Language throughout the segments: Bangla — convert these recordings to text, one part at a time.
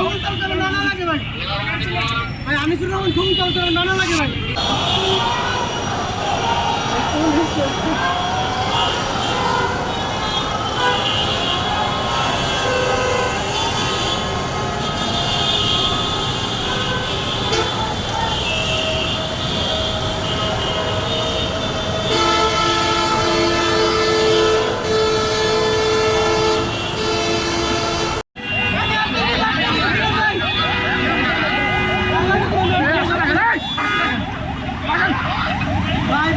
নানা লাগে ভাই ভাই আমি শুনলাম ঘুম চলতে নানা লাগে ভাই।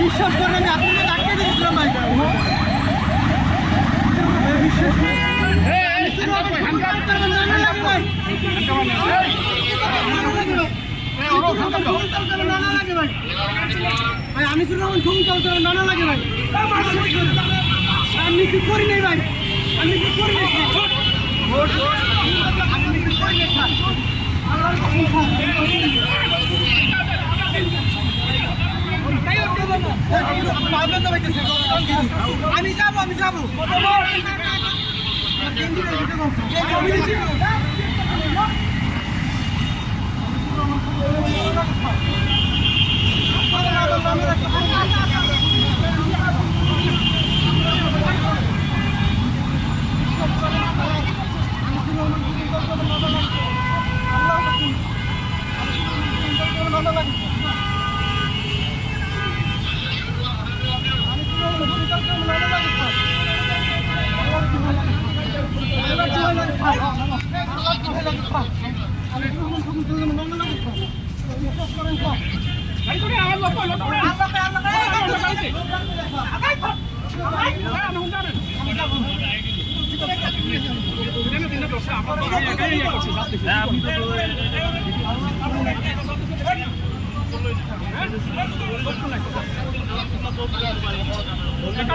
বিশ্বাস আমি আপনাকে ডাক্তার দিয়েছিলাম ভাই ভাই, বিশ্বাস। আমি শুধু রহমান খুন নানা লাগে ভাই আমি কিছু করি নাই ভাই আমি কিছু করি নাই আমি কিছু করি নাই স্যার। যাব আমি স্যার। আমি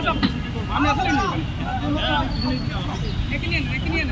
যাব।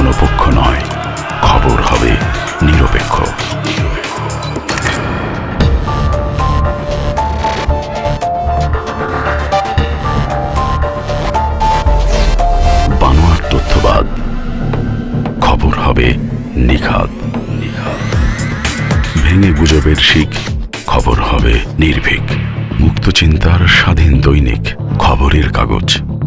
কোনো পক্ষ নয়। খবর হবে নিরপেক্ষ। বানোয়ার তথ্যবাদ। খবর হবে নিখাত। ভেঙে গুজবের শিখ, খবর হবে নির্ভীক। মুক্ত চিন্তার স্বাধীন দৈনিক, খবরের কাগজ।